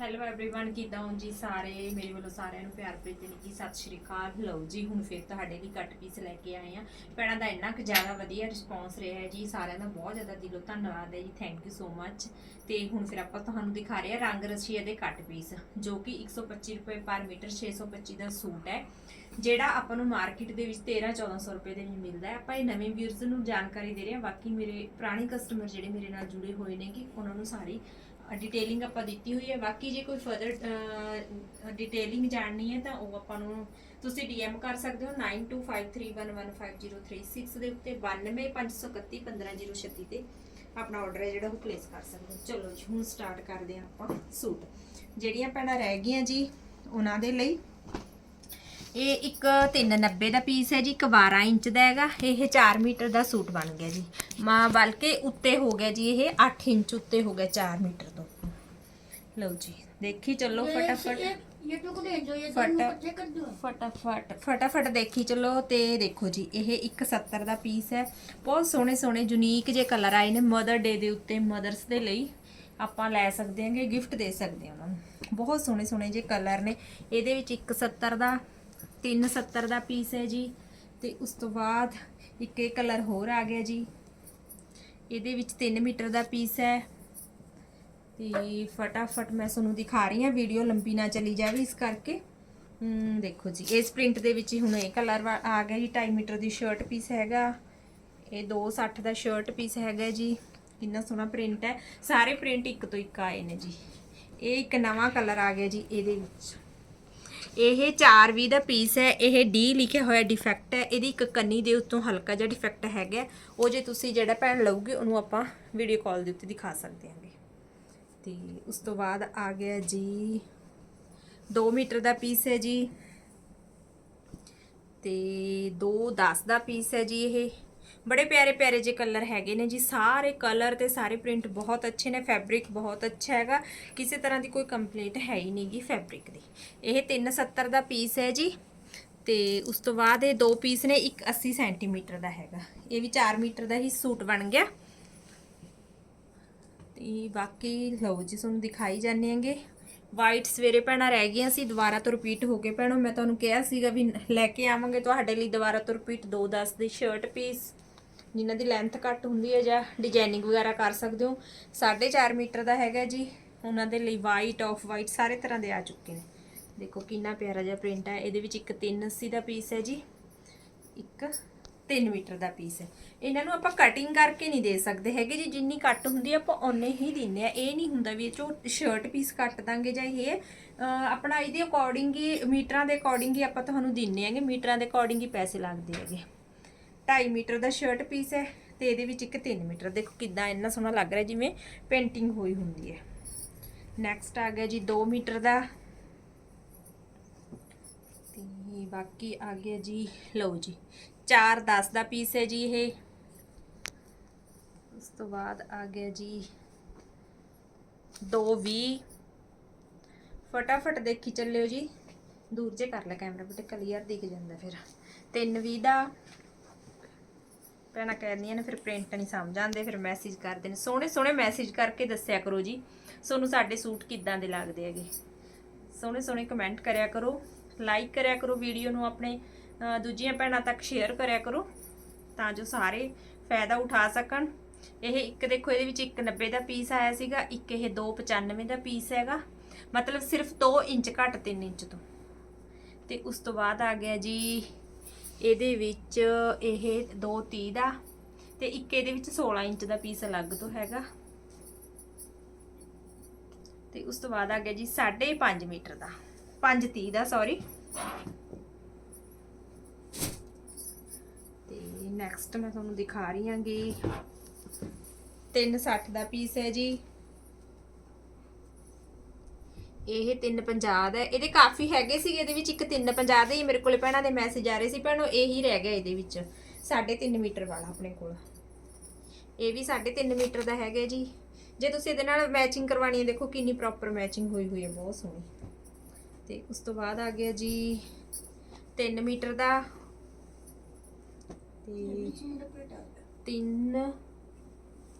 Hello everyone ਕਿਦਾਂ ਹੋ ਜੀ ਸਾਰੇ ਮੇਰੇ ਵੱਲੋਂ ਸਾਰਿਆਂ ਨੂੰ ਪਿਆਰ ਭੇਜਣ ਦੀ ਸਤਿ ਸ਼੍ਰੀ ਅਕਾਲ ਲਓ ਜੀ ਹੁਣ ਫਿਰ ਤੁਹਾਡੇ ਲਈ ਕੱਟ ਪੀਸ ਲੈ ਕੇ ਆਏ ਆ ਭੈਣਾਂ ਦਾ ਇੰਨਾ ਕੁ ਜ਼ਿਆਦਾ ਵਧੀਆ ਰਿਸਪੌਂਸ ਰਿਹਾ ਹੈ ਜੀ ਸਾਰਿਆਂ ਦਾ ਬਹੁਤ ਜ਼ਿਆਦਾ ਦਿਲੋਂ ਧੰਨਵਾਦ ਹੈ ਜੀ ਥੈਂਕ ਯੂ ਸੋ ਮੱਚ ਤੇ ਹੁਣ ਫਿਰ ਆਪਾਂ ਤੁਹਾਨੂੰ ਦਿਖਾ ਰਹੇ ਆ ਰੰਗ ਰਸ਼ੀਆ ਦੇ ਕੱਟ ਪੀਸ ਜੋ ਕਿ 125 ਰੁਪਏ ਪਰ ਮੀਟਰ 625 ਦਾ ਸੂਟ ਹੈ ਜਿਹੜਾ ਆਪਾਂ ਨੂੰ ਮਾਰਕੀਟ ਦੇ ਵਿੱਚ 13 1400 ਰੁਪਏ ਦੇ ਵਿੱਚ ਮਿਲਦਾ ਹੈ ਆਪਾਂ ਇਹ ਨਵੇਂ ਵਿਊਅਰਸ ਨੂੰ ਜਾਣਕਾਰੀ ਦੇ ਰਹੇ ਹਾਂ ਬਾਕੀ ਮੇਰੇ ਪੁਰਾਣੇ ਕਸਟਮਰ ਜਿਹੜੇ ਮੇਰੇ ਨਾਲ ਜੁੜੇ ਹੋਏ ਨੇ ਕਿ ਉਹਨਾਂ ਨੂੰ ਸਾਰੀ ਡਿਟੇਲਿੰਗ ਆਪਾਂ ਦਿੱਤੀ ਹੋਈ ਹੈ। ਬਾਕੀ ਜੇ ਕੋਈ ਫਰਦਰ ਡਿਟੇਲਿੰਗ ਜਾਣਨੀ ਹੈ ਤਾਂ ਉਹ ਆਪਾਂ ਨੂੰ ਤੁਸੀਂ ਡੀਐਮ ਕਰ ਸਕਦੇ ਹੋ 9253115036 ਦੇ ਉੱਤੇ 9253311536 ਤੇ ਆਪਣਾ ਆਰਡਰ ਹੈ ਜਿਹੜਾ ਉਹ ਪਲੇਸ ਕਰ ਸਕਦੇ ਹੋ। ਚਲੋ ਜੀ, ਹੁਣ ਸਟਾਰਟ ਕਰਦੇ ਹਾਂ ਆਪਾਂ ਸੂਟ। ਜਿਹੜੀਆਂ ਭੈਣਾਂ ਰਹਿ ਗਈਆਂ ਜੀ, ਉਹਨਾਂ ਦੇ ਲਈ ਇਹ ਇੱਕ 390 ਦਾ ਪੀਸ ਹੈ ਜੀ ਇੱਕ 12 ਇੰਚ ਦਾ ਹੈਗਾ। ਇਹ 4 ਮੀਟਰ ਦਾ ਸੂਟ ਬਣ ਗਿਆ ਜੀ। ਮਾ ਬਲਕਿ ਉੱਤੇ ਹੋ ਗਿਆ ਜੀ ਇਹ 8 ਇੰਚ ਉੱਤੇ ਹੋ ਗਿਆ 4 ਮੀਟਰ ਤੋਂ। ਲਓ ਜੀ ਦੇਖੀ ਚੱਲੋ ਫਟਾਫਟ। ਫਟਾਫਟ ਫਟਾਫਟ ਦੇਖੀ ਚੱਲੋ ਤੇ ਦੇਖੋ ਜੀ ਇਹ 170 ਦਾ ਪੀਸ ਹੈ। ਬਹੁਤ ਸੋਹਣੇ ਸੋਹਣੇ ਯੂਨੀਕ ਜੇ ਕਲਰ ਆਏ ਨੇ ਮਦਰ ਡੇ ਦੇ ਉੱਤੇ ਮਦਰਸ ਦੇ ਲਈ। ਆਪਾਂ ਲੈ ਸਕਦੇ ਹਾਂਗੇ ਗਿਫਟ ਦੇ ਸਕਦੇ ਹਾਂ ਉਹਨਾਂ ਨੂੰ। ਬਹੁਤ ਸੋਹਣੇ ਸੋਹਣੇ ਜੇ ਕਲਰ ਨੇ। ਇਹਦੇ ਵਿੱਚ 170 ਦਾ 370 ਦਾ ਪੀਸ ਹੈ ਜੀ ਤੇ ਉਸ ਤੋਂ ਬਾਅਦ ਇੱਕ ਇਹ ਕਲਰ ਹੋਰ ਆ ਗਿਆ ਜੀ। ਇਹਦੇ ਵਿੱਚ 3 ਮੀਟਰ ਦਾ ਪੀਸ ਹੈ। ਤੇ ਫਟਾਫਟ ਮੈਂ ਤੁਹਾਨੂੰ ਦਿਖਾ ਰਹੀ ਹਾਂ ਵੀਡੀਓ ਲੰਬੀ ਨਾ ਚਲੀ ਜਾਵੇ ਇਸ ਕਰਕੇ। ਦੇਖੋ ਜੀ, ਇਸ ਪ੍ਰਿੰਟ ਦੇ ਵਿੱਚ ਹੁਣ ਇਹ ਕਲਰ ਆ ਗਿਆ ਜੀ 2.5 ਮੀਟਰ ਦੀ ਸ਼ਰਟ ਪੀਸ ਹੈਗਾ। ਇਹ 260 ਦਾ ਸ਼ਰਟ ਪੀਸ ਹੈਗਾ ਜੀ। ਕਿੰਨਾ ਸੋਹਣਾ ਪ੍ਰਿੰਟ ਹੈ। ਸਾਰੇ ਪ੍ਰਿੰਟ ਇੱਕ ਤੋਂ ਇੱਕ ਆਏ ਨੇ ਜੀ। ਇਹ ਇੱਕ ਨਵਾਂ ਕਲਰ ਆ ਗਿਆ ਜੀ, ਇਹਦੇ ਵਿੱਚ। ਇਹ 420 ਦਾ ਪੀਸ ਹੈ, ਇਹ ਡੀ ਲਿਖਿਆ ਹੋਇਆ ਡਿਫੈਕਟ ਹੈ, ਇਹਦੀ ਇੱਕ ਕੰਨੀ ਦੇ ਉੱਤੋਂ ਹਲਕਾ ਜਿਹਾ ਡਿਫੈਕਟ ਹੈਗਾ ਉਹ ਜੇ ਤੁਸੀਂ ਜਿਹੜਾ ਭੈਣ ਲਓਗੇ ਉਹਨੂੰ ਆਪਾਂ ਵੀਡੀਓ ਕਾਲ ਦੇ ਉੱਤੇ ਦਿਖਾ ਸਕਦੇ ਹਾਂਗੇ। ਤੇ ਉਸ ਤੋਂ ਬਾਅਦ ਆ ਗਿਆ ਜੀ 2 ਮੀਟਰ ਦਾ ਪੀਸ ਹੈ ਜੀ। ਤੇ 2 10 ਦਾ ਪੀਸ ਹੈ ਜੀ ਇਹ। ਬੜੇ ਪਿਆਰੇ ਪਿਆਰੇ ਜੇ ਕਲਰ ਹੈਗੇ ਨੇ ਜੀ, ਸਾਰੇ ਕਲਰ ਤੇ ਸਾਰੇ ਪ੍ਰਿੰਟ ਬਹੁਤ ਅੱਛੇ ਨੇ, ਫੈਬਰਿਕ ਬਹੁਤ ਅੱਛਾ ਹੈਗਾ। ਕਿਸੇ ਤਰ੍ਹਾਂ ਦੀ ਕੋਈ ਕੰਪਲੇਂਟ ਹੈ ਹੀ ਨਹੀਂਗੀ ਫੈਬਰਿਕ ਦੀ। ਇਹ 370 ਦਾ ਪੀਸ ਹੈ ਜੀ ਤੇ ਉਸ ਤੋਂ ਬਾਅਦ ਇਹ ਦੋ ਪੀਸ ਨੇ, ਇੱਕ 80 ਸੈਂਟੀਮੀਟਰ ਦਾ ਹੈਗਾ। ਇਹ ਵੀ 4 ਮੀਟਰ ਦਾ ਹੀ ਸੂਟ ਬਣ ਗਿਆ। ਤੇ ਬਾਕੀ ਲਓ ਜੀ, ਤੁਹਾਨੂੰ ਦਿਖਾਈ ਜਾਂਦੇ ਆਂਗੇ ਵਾਈਟ ਸਵੇਰੇ ਭੈਣਾਂ ਰਹਿ ਗਈਆਂ ਸੀ, ਦੁਬਾਰਾ ਤੋਂ ਰਿਪੀਟ ਹੋ ਕੇ ਭੈਣੋ, ਮੈਂ ਤੁਹਾਨੂੰ ਕਿਹਾ ਸੀਗਾ ਵੀ ਲੈ ਕੇ ਆਵਾਂਗੇ, ਤੁਹਾਡੇ ਲਈ ਦੁਬਾਰਾ ਤੋਂ ਰਿਪੀਟ 210 ਦੀ ਸ਼ਰਟ ਪੀਸ ਜਿਨ੍ਹਾਂ ਦੀ ਲੈਂਥ ਘੱਟ ਹੁੰਦੀ ਹੈ ਜਾਂ ਡਿਜ਼ਾਈਨਿੰਗ ਵਗੈਰਾ ਕਰ ਸਕਦੇ ਹੋ। 4.5 ਮੀਟਰ ਦਾ ਹੈਗਾ ਜੀ, ਉਹਨਾਂ ਦੇ ਲਈ ਵਾਈਟ ਆਫ ਵਾਈਟ ਸਾਰੇ ਤਰ੍ਹਾਂ ਦੇ ਆ ਚੁੱਕੇ ਨੇ। ਦੇਖੋ ਕਿੰਨਾ ਪਿਆਰਾ ਜਿਹਾ ਪ੍ਰਿੰਟ ਹੈ ਇਹਦੇ ਵਿੱਚ ਇੱਕ 380 ਦਾ ਪੀਸ ਹੈ ਜੀ। ਇੱਕ 3 ਮੀਟਰ ਦਾ ਪੀਸ ਹੈ। ਇਹਨਾਂ ਨੂੰ ਆਪਾਂ ਕਟਿੰਗ ਕਰਕੇ ਨਹੀਂ ਦੇ ਸਕਦੇ ਹੈਗੇ ਜੀ। ਜਿੰਨੀ ਕੱਟ ਹੁੰਦੀ ਆ, ਆਪਾਂ ਓਨੇ ਹੀ ਦਿੰਨੇ ਆ। ਇਹ ਨਹੀਂ ਹੁੰਦਾ ਵੀ ਇਹ ਚੋਂ ਸ਼ਰਟ ਪੀਸ ਕੱਟ ਦਾਂਗੇ ਜਾਂ ਇਹ ਆਪਣਾ ਇਹਦੇ ਅਕੋਰਡਿੰਗ ਹੀ, ਮੀਟਰਾਂ ਦੇ ਅਕੋਰਡਿੰਗ ਹੀ ਆਪਾਂ ਤੁਹਾਨੂੰ ਦਿੰਨੇ ਆਂਗੇ ਮੀਟਰਾਂ ਦੇ ਅਕੋਰਡਿੰਗ ਹੀ ਪੈਸੇ ਲੱਗਦੇ ਹੈਗੇ। 2.5 ਮੀਟਰ ਦਾ ਸ਼ਰਟ ਪੀਸ ਹੈ ਤੇ ਇਹਦੇ ਵਿੱਚ ਇੱਕ 3 ਮੀਟਰ। ਦੇਖੋ ਕਿੱਦਾਂ ਇੰਨਾ ਸੋਹਣਾ ਲੱਗ ਰਿਹਾ ਜਿਵੇਂ ਪੇਂਟਿੰਗ ਹੋਈ ਹੁੰਦੀ ਹੈ। ਨੈਕਸਟ ਆ ਗਿਆ ਜੀ 2 ਮੀਟਰ ਦਾ। ਤੇ ਬਾਕੀ ਆ ਗਿਆ ਜੀ, ਲਓ ਜੀ। 4 10 ਦਾ ਪੀਸ ਹੈ ਜੀ ਇਹ। ਉਸ ਤੋਂ ਬਾਅਦ ਆ ਗਿਆ ਜੀ 2 20 ਫਟਾਫਟ ਦੇਖੀ ਚੱਲਿਓ ਜੀ। ਦੂਰ ਜੇ ਕਰ ਲੈ ਕੈਮਰਾ ਬਟੇ ਕਲੀਅਰ ਦਿਖ ਜਾਂਦਾ ਫਿਰ। 3 20 ਦਾ। ਭੈਣਾਂ ਕਹਿੰਦੀਆਂ ਨੇ ਫਿਰ ਪ੍ਰਿੰਟ ਨਹੀਂ ਸਮਝ ਆਉਂਦੇ, ਫਿਰ ਮੈਸੇਜ ਕਰਦੇ ਨੇ। ਸੋਹਣੇ ਸੋਹਣੇ ਮੈਸੇਜ ਕਰਕੇ ਦੱਸਿਆ ਕਰੋ ਜੀ। ਤੁਹਾਨੂੰ ਸਾਡੇ ਸੂਟ ਕਿੱਦਾਂ ਦੇ ਲੱਗਦੇ ਹੈਗੇ। ਸੋਹਣੇ ਸੋਹਣੇ ਕਮੈਂਟ ਕਰਿਆ ਕਰੋ। ਲਾਈਕ ਕਰਿਆ ਕਰੋ ਵੀਡੀਓ ਨੂੰ ਆਪਣੇ। ਦੂਜੀਆਂ ਭੈਣਾਂ ਤੱਕ ਸ਼ੇਅਰ ਕਰਿਆ ਕਰੋ ਤਾਂ ਜੋ ਸਾਰੇ ਫਾਇਦਾ ਉਠਾ ਸਕਣ। ਇਹ ਇੱਕ ਦੇਖੋ, ਇਹਦੇ ਵਿੱਚ ਇੱਕ 90 ਦਾ ਪੀਸ ਆਇਆ ਸੀਗਾ, ਇੱਕ ਇਹ 295 ਦਾ ਪੀਸ ਹੈਗਾ। ਮਤਲਬ ਸਿਰਫ 2 ਇੰਚ ਘੱਟ 3 ਇੰਚ ਤੋਂ। ਤੇ ਉਸ ਤੋਂ ਬਾਅਦ ਆ ਗਿਆ ਜੀ, ਇਹਦੇ ਵਿੱਚ ਇਹ 230 ਦਾ ਤੇ ਇੱਕ ਇਹਦੇ ਵਿੱਚ 16 ਇੰਚ ਦਾ ਪੀਸ ਅਲੱਗ ਤੋਂ ਹੈਗਾ। ਤੇ ਉਸ ਤੋਂ ਬਾਅਦ ਆ ਗਿਆ ਜੀ 5.5 ਮੀਟਰ ਦਾ। 530 ਦਾ ਸੌਰੀ ਤੇ ਨੈਕਸਟ ਮੈਂ ਤੁਹਾਨੂੰ ਦਿਖਾ ਰਹੀ ਹਾਂਗੀ। 360 ਦਾ ਪੀਸ ਹੈ ਜੀ। ਇਹ 350 ਦਾ ਇਹਦੇ ਕਾਫੀ ਹੈਗੇ ਸੀਗੇ ਇਹਦੇ ਵਿੱਚ ਇੱਕ 350 ਦੇ ਹੀ ਮੇਰੇ ਕੋਲੇ ਭੈਣਾਂ ਦੇ ਮੈਸੇਜ ਆ ਰਹੇ ਸੀ ਭੈਣੋ ਇਹੀ ਰਹਿ ਗਿਆ ਇਹਦੇ ਵਿੱਚ। 3.5 ਮੀਟਰ ਵਾਲਾ ਆਪਣੇ ਕੋਲ। ਇਹ ਵੀ 3.5 ਮੀਟਰ ਦਾ ਹੈਗਾ ਜੀ। ਜੇ ਤੁਸੀਂ ਇਹਦੇ ਨਾਲ ਮੈਚਿੰਗ ਕਰਵਾਣੀ ਹੈ, ਦੇਖੋ ਕਿੰਨੀ ਪ੍ਰੋਪਰ ਮੈਚਿੰਗ ਹੋਈ ਹੋਈ ਹੈ, ਬਹੁਤ ਸੋਹਣੀ। ਤੇ ਉਸ ਤੋਂ ਬਾਅਦ ਆ ਗਿਆ ਜੀ 3 ਮੀਟਰ ਦਾ। ਤਿੰਨ,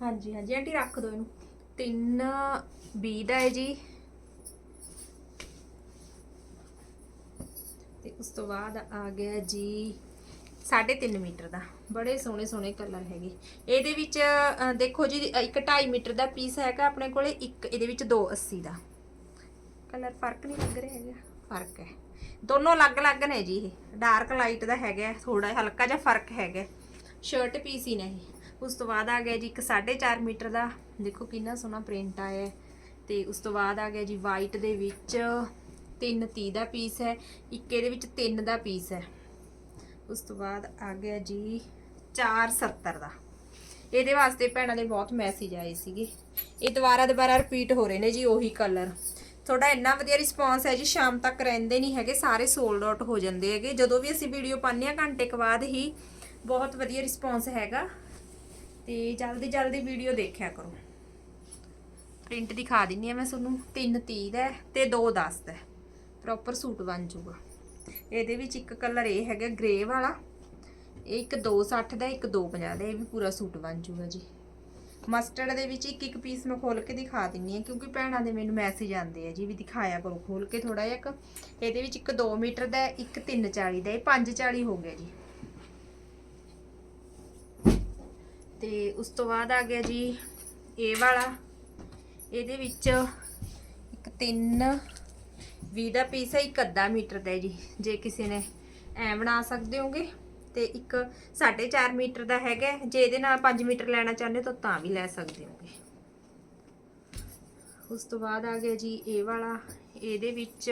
ਹਾਂਜੀ ਹਾਂਜੀ, ਆਂਟੀ ਰੱਖ ਦੋ ਇਹਨੂੰ। ਤਿੰਨ ਬੀ ਦਾ ਹੈ ਜੀ। ਤੇ ਉਸ ਤੋਂ ਬਾਅਦ ਆ ਗਿਆ ਜੀ 3.5 ਮੀਟਰ ਦਾ। ਬੜੇ ਸੋਹਣੇ ਸੋਹਣੇ ਕਲਰ ਹੈਗੇ। ਇਹਦੇ ਵਿੱਚ ਦੇਖੋ ਜੀ, ਇੱਕ 2.5 ਮੀਟਰ ਦਾ ਪੀਸ ਹੈਗਾ ਆਪਣੇ ਕੋਲੇ, ਇੱਕ ਇਹਦੇ ਵਿੱਚ 2.80 ਦਾ। ਕਲਰ ਫ਼ਰਕ ਨਹੀਂ ਲੱਗ ਰਿਹਾ ਹੈਗਾ। ਫ਼ਰਕ ਹੈ। ਦੋਨੋਂ ਅਲੱਗ-ਅਲੱਗ ਨੇ ਜੀ ਇਹ। ਡਾਰਕ ਲਾਈਟ ਦਾ ਹੈਗਾ ਥੋੜਾ ਹਲਕਾ ਜਿਹਾ ਫ਼ਰਕ ਹੈਗਾ। ਸ਼ਰਟ ਪੀਸ ਹੀ ਨਹੀਂ ਉਸ ਤੋਂ ਬਾਅਦ ਆ ਗਿਆ ਜੀ ਇੱਕ 4.5 ਮੀਟਰ ਦਾ। ਦੇਖੋ ਕਿੰਨਾ ਸੋਹਣਾ ਪ੍ਰਿੰਟ ਆਇਆ ਹੈ। ਤੇ ਉਸ ਤੋਂ ਬਾਅਦ ਆ ਗਿਆ ਜੀ ਵਾਈਟ ਦੇ ਵਿੱਚ 330 ਦਾ ਪੀਸ ਹੈ, ਇੱਕ ਇਹਦੇ ਵਿੱਚ 3 ਦਾ ਪੀਸ ਹੈ। ਉਸ ਤੋਂ ਬਾਅਦ ਆ ਗਿਆ ਜੀ 470 ਦਾ। ਇਹਦੇ ਵਾਸਤੇ ਭੈਣਾਂ ਦੇ ਬਹੁਤ ਮੈਸੇਜ ਆਏ ਸੀਗੇ। ਇਹ ਦੁਬਾਰਾ ਦੁਬਾਰਾ ਰਿਪੀਟ ਹੋ ਰਹੇ ਨੇ ਜੀ, ਉਹੀ ਕਲਰ ਤੁਹਾਡਾ ਇੰਨਾ ਵਧੀਆ ਰਿਸਪੌਂਸ ਹੈ ਜੀ, ਸ਼ਾਮ ਤੱਕ ਰਹਿੰਦੇ ਨਹੀਂ ਹੈਗੇ, ਸਾਰੇ ਸੋਲਡ ਆਊਟ ਹੋ ਜਾਂਦੇ ਹੈਗੇ। ਜਦੋਂ ਵੀ ਅਸੀਂ ਵੀਡੀਓ ਪਾਉਂਦੇ ਹਾਂ, ਘੰਟੇ ਕੁ ਬਾਅਦ ਹੀ ਬਹੁਤ ਵਧੀਆ ਰਿਸਪੌਂਸ ਹੈਗਾ। ਤੇ ਜਲਦੀ ਜਲਦੀ ਵੀਡੀਓ ਦੇਖਿਆ ਕਰੋ। ਪ੍ਰਿੰਟ ਦਿਖਾ ਦਿੰਨੀ ਆ ਮੈਂ ਤੁਹਾਨੂੰ 330 ਦਾ ਹੈ ਤੇ 210 ਦਾ ਪ੍ਰੋਪਰ ਸੂਟ ਬਣ ਜਾਊਗਾ। ਇਹਦੇ ਵਿੱਚ ਇੱਕ ਕਲਰ ਇਹ ਹੈਗਾ ਗ੍ਰੇ ਵਾਲਾ, ਇਹ ਇੱਕ 260 ਦਾ, ਇੱਕ 250 ਦਾ, ਇਹ ਵੀ ਪੂਰਾ ਸੂਟ ਬਣ ਜਾਊਗਾ ਜੀ। ਮਸਟਰਡ ਦੇ ਵਿੱਚ ਇੱਕ ਇੱਕ ਪੀਸ ਮੈਂ ਖੋਲ ਕੇ ਦਿਖਾ ਦਿੰਨੀ ਆ ਕਿਉਂਕਿ ਭੈਣਾਂ ਦੇ ਮੈਨੂੰ ਮੈਸੇਜ ਆਉਂਦੇ ਆ ਜੀ ਵੀ ਦਿਖਾਇਆ ਕਰੋ ਖੋਲ ਕੇ ਥੋੜਾ ਜਿਹਾ ਇੱਕ ਇਹਦੇ ਵਿੱਚ ਇੱਕ 2 ਮੀਟਰ ਦਾ ਹੈ, ਇੱਕ 340 ਦਾ ਇਹ 540 ਹੋ ਗਿਆ ਜੀ। ਤੇ ਉਸ ਤੋਂ ਬਾਅਦ ਆ ਗਿਆ ਜੀ ਇਹ ਵਾਲਾ ਇਹਦੇ ਵਿੱਚ ਇੱਕ 3 20 ਦਾ ਪੀਸ ਹੈ ਇੱਕ ਅੱਧਾ ਮੀਟਰ ਦਾ ਜੀ ਜੇ ਕਿਸੇ ਨੇ ਐ ਬਣਾ ਸਕਦੇ ਹੋਗੇ। ਤੇ ਇੱਕ 4.5 ਮੀਟਰ ਦਾ ਹੈਗਾ ਜੇ ਇਹਦੇ ਨਾਲ 5 ਮੀਟਰ ਲੈਣਾ ਚਾਹੁੰਦੇ ਤਾਂ ਤਾਂ ਵੀ ਲੈ ਸਕਦੇ ਹੋਗੇ। ਉਸ ਤੋਂ ਬਾਅਦ ਆ ਗਿਆ ਜੀ ਇਹ ਵਾਲਾ। ਇਹਦੇ ਵਿੱਚ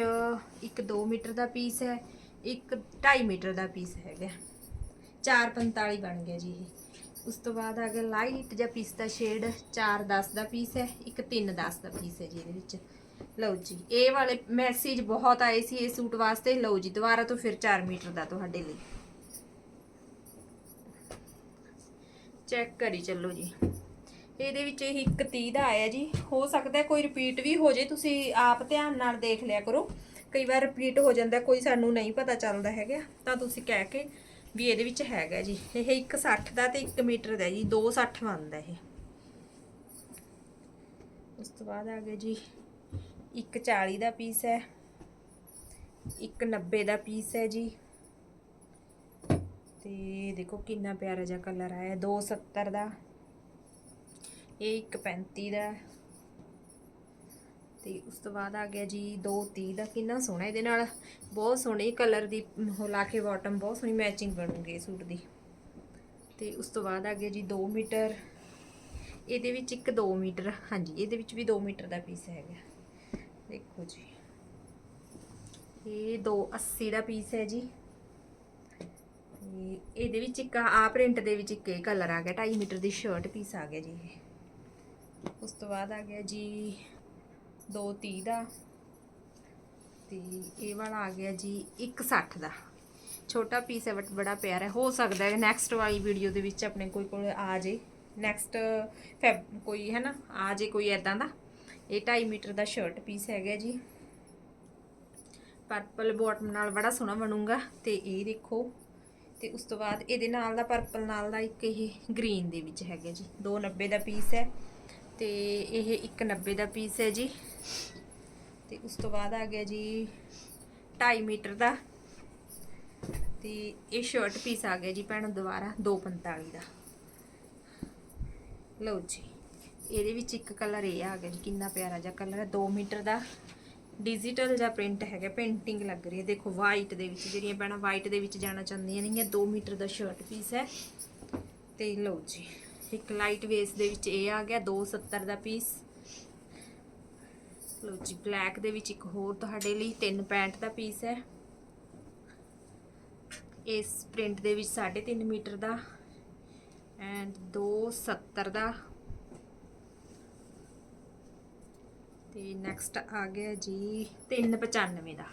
ਇੱਕ 2 ਮੀਟਰ ਦਾ ਪੀਸ ਹੈ, ਇੱਕ 2.5 ਮੀਟਰ ਦਾ ਪੀਸ ਹੈਗਾ। 445 ਬਣ ਗਿਆ ਜੀ ਇਹ। ਉਸ ਤੋਂ ਬਾਅਦ ਆ ਗਿਆ ਲਾਈਟ ਜਾਂ ਪੀਸ ਦਾ ਸ਼ੇਡ 410 ਦਾ ਪੀਸ ਹੈ, ਇੱਕ 310 ਦਾ ਪੀਸ ਹੈ ਜੀ ਇਹਦੇ ਵਿੱਚ। ਲਓ ਜੀ, ਇਹ ਵਾਲੇ ਮੈਸੇਜ ਬਹੁਤ ਆਏ ਸੀ ਇਹ ਸੂਟ ਵਾਸਤੇ। ਲਓ ਜੀ, ਦੁਬਾਰਾ ਤੋਂ ਫਿਰ 4 ਮੀਟਰ ਦਾ ਤੁਹਾਡੇ ਲਈ। ਚੈੱਕ ਕਰੀ ਚੱਲੋ ਜੀ। ਇਹਦੇ ਵਿੱਚ ਇਹ ਇੱਕ 30 ਦਾ ਆਇਆ ਜੀ। ਹੋ ਸਕਦਾ ਕੋਈ ਰਿਪੀਟ ਵੀ ਹੋ ਜੇ, ਤੁਸੀਂ ਆਪ ਧਿਆਨ ਨਾਲ ਦੇਖ ਲਿਆ ਕਰੋ। ਕਈ ਵਾਰ ਰਿਪੀਟ ਹੋ ਜਾਂਦਾ, ਕੋਈ ਸਾਨੂੰ ਨਹੀਂ ਪਤਾ ਚੱਲਦਾ ਹੈਗਾ, ਤਾਂ ਤੁਸੀਂ ਕਹਿ ਕੇ ਵੀ ਇਹਦੇ ਵਿੱਚ ਹੈਗਾ ਜੀ। ਇਹ 160 ਦਾ ਤੇ 1 ਮੀਟਰ ਦਾ ਜੀ 260 ਬਣਦਾ ਇਹ। ਉਸ ਤੋਂ ਬਾਅਦ ਆ ਗਿਆ ਜੀ, ਇੱਕ 40 ਦਾ ਪੀਸ ਹੈ, ਇੱਕ 90 ਦਾ ਪੀਸ ਹੈ ਜੀ। ਤੇ ਦੇਖੋ ਕਿੰਨਾ ਪਿਆਰਾ ਜਿਹਾ ਕਲਰ ਆਇਆ 270 ਦਾ, ਇਹ ਇੱਕ 35 ਦਾ ਤੇ ਉਸ ਤੋਂ ਬਾਅਦ ਆ ਗਿਆ ਜੀ 230 ਦਾ, ਕਿੰਨਾ ਸੋਹਣਾ ਇਹਦੇ ਨਾਲ। ਬਹੁਤ ਸੋਹਣੀ ਕਲਰ ਦੀ ਉਹ ਲਾ ਕੇ ਬਾਟਮ ਬਹੁਤ ਸੋਹਣੀ ਮੈਚਿੰਗ ਬਣੂਗੀ ਸੂਟ ਦੀ। ਤੇ ਉਸ ਤੋਂ ਬਾਅਦ ਆ ਗਿਆ ਜੀ 2 ਮੀਟਰ, ਇਹਦੇ ਵਿੱਚ ਇੱਕ 2 ਮੀਟਰ, ਹਾਂਜੀ, ਇਹਦੇ ਵਿੱਚ ਵੀ 2 ਮੀਟਰ ਦਾ ਪੀਸ ਹੈਗਾ। ਦੇਖੋ ਜੀ, ਇਹ 280 ਦਾ ਪੀਸ ਹੈ ਜੀ। ਇਹਦੇ ਵਿੱਚ ਇੱਕ ਆ ਪ੍ਰਿੰਟ ਦੇ ਵਿੱਚ ਇੱਕ ਇਹ ਕਲਰ ਆ ਗਿਆ 2.5 ਮੀਟਰ ਦੀ ਸ਼ਰਟ ਪੀਸ ਆ ਗਿਆ ਜੀ ਇਹ। ਉਸ ਤੋਂ ਬਾਅਦ ਆ ਗਿਆ ਜੀ 230 ਦਾ ਤੇ ਇਹ ਵਾਲਾ ਆ ਗਿਆ ਜੀ 160 ਦਾ। ਛੋਟਾ ਪੀਸ ਹੈ ਬਟ ਬੜਾ ਪਿਆਰਾ ਹੈ। ਹੋ ਸਕਦਾ ਹੈ ਨੈਕਸਟ ਵਾਲੀ ਵੀਡੀਓ ਦੇ ਵਿੱਚ ਆਪਣੇ ਕੋਈ ਕੋਲ ਆ ਜੇ। ਨੈਕਸਟ ਫੈਬ ਕੋਈ ਹੈ ਨਾ, ਆ ਜੇ ਕੋਈ ਐਦਾਂ ਦਾ। ਇਹ 2.5 ਮੀਟਰ ਦਾ ਸ਼ਰਟ ਪੀਸ ਹੈਗਾ ਜੀ। ਪਰਪਲ ਬਾਟਮ ਨਾਲ ਬੜਾ ਸੋਹਣਾ ਬਣੂਗਾ ਤੇ ਇਹ ਦੇਖੋ ਤੇ ਉਸ ਤੋਂ ਬਾਅਦ ਇਹਦੇ ਨਾਲ ਦਾ ਪਰਪਲ ਨਾਲ ਦਾ ਇੱਕ ਇਹ ਗ੍ਰੀਨ ਦੇ ਵਿੱਚ ਹੈਗਾ ਜੀ। 290 ਦਾ ਪੀਸ ਹੈ ਤੇ ਇਹ 190 ਦਾ ਪੀਸ ਹੈ ਜੀ। ਤੇ ਉਸ ਤੋਂ ਬਾਅਦ ਆ ਗਿਆ ਜੀ 2.5 ਮੀਟਰ ਦਾ। ਤੇ ਇਹ ਸ਼ਰਟ ਪੀਸ ਆ ਗਿਆ ਜੀ ਭੈਣੋ, ਦੁਬਾਰਾ 245 ਦਾ। ਲਓ ਜੀ, ਇਹਦੇ ਵਿੱਚ ਇੱਕ ਕਲਰ ਇਹ ਆ ਗਿਆ ਜੀ, ਕਿੰਨਾ ਪਿਆਰਾ ਜਿਹਾ ਕਲਰ ਹੈ 2 ਮੀਟਰ ਦਾ। ਡਿਜੀਟਲ ਜਾਂ ਪ੍ਰਿੰਟ ਹੈਗਾ ਪੇਂਟਿੰਗ ਲੱਗ ਰਹੀ ਹੈ। ਦੇਖੋ ਵਾਈਟ ਦੇ ਵਿੱਚ ਜਿਹੜੀਆਂ ਭੈਣਾਂ ਵਾਈਟ ਦੇ ਵਿੱਚ ਜਾਣਾ ਚਾਹੁੰਦੀਆਂ ਨੇਗੀਆਂ 2 ਮੀਟਰ ਦਾ ਸ਼ਰਟ ਪੀਸ ਹੈ। ਤੇ ਲਓ ਜੀ, ਇੱਕ ਲਾਈਟ ਵੇਸ ਦੇ ਵਿੱਚ ਇਹ ਆ ਗਿਆ 270 ਦਾ ਪੀਸ ਲਓ ਜੀ ਬਲੈਕ ਦੇ ਵਿੱਚ ਇੱਕ ਹੋਰ ਤੁਹਾਡੇ ਲਈ 365 ਦਾ ਪੀਸ ਹੈ। ਇਸ ਪ੍ਰਿੰਟ ਦੇ ਵਿੱਚ 3.5 ਮੀਟਰ ਦਾ ਐਂਡ 270 ਦਾ ਤੇ ਨੈਕਸਟ ਆ ਗਿਆ ਜੀ 395 ਦਾ।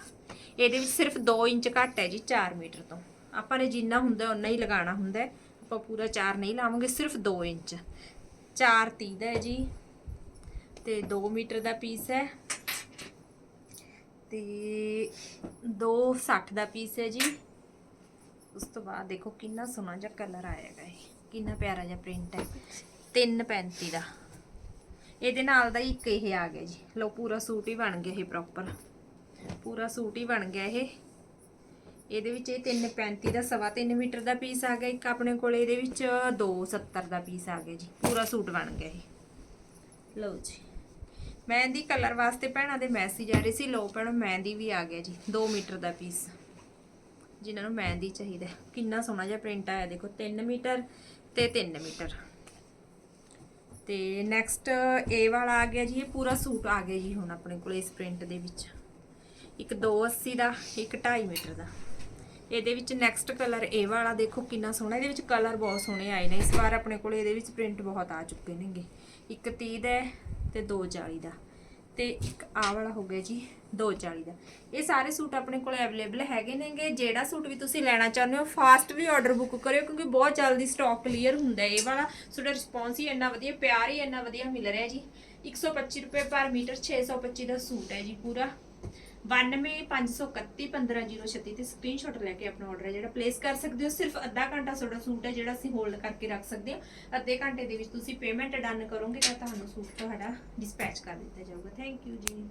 ਇਹਦੇ ਵਿੱਚ ਸਿਰਫ 2 ਇੰਚ ਘੱਟ ਹੈ ਜੀ 4 ਮੀਟਰ ਤੋਂ। ਆਪਾਂ ਨੇ ਜਿੰਨਾ ਹੁੰਦਾ ਉਨਾ ਹੀ ਲਗਾਉਣਾ ਹੁੰਦਾ ਆਪਾਂ ਪੂਰਾ 4 ਨਹੀਂ ਲਾਵਾਂਗੇ, ਸਿਰਫ 2 ਇੰਚ। 430 ਦਾ ਹੈ ਜੀ ਤੇ 2 ਮੀਟਰ ਦਾ ਪੀਸ ਹੈ ਤੇ 260 ਦਾ ਪੀਸ ਹੈ ਜੀ। ਉਸ ਤੋਂ ਬਾਅਦ ਦੇਖੋ ਕਿੰਨਾ ਸੋਹਣਾ ਜਿਹਾ ਕਲਰ ਆਏਗਾ ਇਹ। ਕਿੰਨਾ ਪਿਆਰਾ ਜਿਹਾ ਪ੍ਰਿੰਟ ਹੈ। 335 ਦਾ। ਇਹਦੇ ਨਾਲ ਦਾ ਇੱਕ ਇਹ ਆ ਗਿਆ ਜੀ। ਲਓ, ਪੂਰਾ ਸੂਟ ਹੀ ਬਣ ਗਿਆ ਇਹ ਪ੍ਰੋਪਰ ਪੂਰਾ ਸੂਟ ਹੀ ਬਣ ਗਿਆ ਇਹ। ਇਹਦੇ ਵਿੱਚ ਇਹ 335 ਦਾ ਸਵਾ 3 ਮੀਟਰ ਦਾ ਪੀਸ ਆ ਗਿਆ। ਇੱਕ ਆਪਣੇ ਕੋਲ ਇਹਦੇ ਵਿੱਚ 270 ਦਾ ਪੀਸ ਆ ਗਿਆ ਜੀ। ਪੂਰਾ ਸੂਟ ਬਣ ਗਿਆ ਇਹ। ਲਓ ਜੀ। ਮਹਿੰਦੀ ਕਲਰ ਵਾਸਤੇ ਭੈਣਾਂ ਦੇ ਮੈਸੇਜ ਆ ਰਹੇ ਸੀ। ਲੋ ਭੈਣੋ, ਮਹਿੰਦੀ ਵੀ ਆ ਗਿਆ ਜੀ। 2 ਮੀਟਰ ਦਾ ਪੀਸ। ਜਿਨ੍ਹਾਂ ਨੂੰ ਮਹਿੰਦੀ ਚਾਹੀਦਾ। ਕਿੰਨਾ ਸੋਹਣਾ ਜਿਹਾ ਪ੍ਰਿੰਟ ਆਇਆ। ਦੇਖੋ 3 ਮੀਟਰ ਤੇ 3 ਮੀਟਰ। ਤੇ ਨੈਕਸਟ ਏ ਵਾਲਾ ਆ ਗਿਆ ਜੀ, ਇਹ ਪੂਰਾ ਸੂਟ ਆ ਗਿਆ ਜੀ ਹੁਣ ਆਪਣੇ ਕੋਲ ਇਸ ਪ੍ਰਿੰਟ ਦੇ ਵਿੱਚ। ਇੱਕ 280 ਦਾ, ਇੱਕ 2.5 ਮੀਟਰ ਦਾ। ਇਹਦੇ ਵਿੱਚ ਨੈਕਸਟ ਕਲਰ ਇਹ ਵਾਲਾ ਦੇਖੋ ਕਿੰਨਾ ਸੋਹਣਾ, ਇਹਦੇ ਵਿੱਚ ਕਲਰ ਬਹੁਤ ਸੋਹਣੇ ਆਏ ਨੇ। ਇਸ ਵਾਰ ਆਪਣੇ ਕੋਲ ਇਹਦੇ ਵਿੱਚ ਪ੍ਰਿੰਟ ਬਹੁਤ ਆ ਚੁੱਕੇ ਨੇਗੇ। ਇੱਕ 30 ਦਾ ਹੈ ਤੇ 240 ਦਾ। ਤੇ ਇੱਕ ਆ ਵਾਲਾ ਹੋ ਗਿਆ ਜੀ 240 ਦਾ। ਇਹ ਸਾਰੇ ਸੂਟ ਆਪਣੇ ਕੋਲ ਅਵੇਲੇਬਲ ਹੈਗੇ ਨੇਗੇ। ਜਿਹੜਾ ਸੂਟ ਵੀ ਤੁਸੀਂ ਲੈਣਾ ਚਾਹੁੰਦੇ ਹੋ ਫਾਸਟ ਵੀ ਆਰਡਰ ਬੁੱਕ ਕਰਿਓ, ਕਿਉਂਕਿ ਬਹੁਤ ਜਲਦੀ ਸਟਾਕ ਕਲੀਅਰ ਹੁੰਦਾ ਇਹ ਵਾਲਾ ਤੁਹਾਡਾ ਰਿਸਪੌਂਸ ਹੀ ਇੰਨਾ ਵਧੀਆ, ਪਿਆਰ ਹੀ ਇੰਨਾ ਵਧੀਆ ਮਿਲ ਰਿਹਾ ਜੀ। 125 ਰੁਪਏ ਪਰ ਮੀਟਰ 625 ਦਾ ਸੂਟ ਹੈ ਜੀ ਪੂਰਾ। 9253315036 ਤੇ ਸਕਰੀਨਸ਼ਾਟ ਲੈ ਕੇ ਆਪਣਾ ਆਰਡਰ ਹੈ, ਜਿਹੜਾ ਪਲੇਸ ਕਰ ਸਕਦੇ ਹੋ, ਸਿਰਫ ਅੱਧਾ ਘੰਟਾ ਤੁਹਾਡਾ ਸੂਟ ਹੈ, ਜਿਹੜਾ ਅਸੀਂ ਹੋਲਡ ਕਰਕੇ ਰੱਖ ਸਕਦੇ ਹਾਂ। ਅੱਧੇ ਘੰਟੇ ਦੇ ਵਿੱਚ ਤੁਸੀਂ ਪੇਮੈਂਟ ਡਨ ਕਰੋਗੇ ਤਾਂ ਤੁਹਾਨੂੰ ਸੂਟ ਤੁਹਾਡਾ ਡਿਸਪੈਚ ਕਰ ਦਿੱਤਾ ਜਾਊਗਾ। ਥੈਂਕ ਯੂ ਜੀ।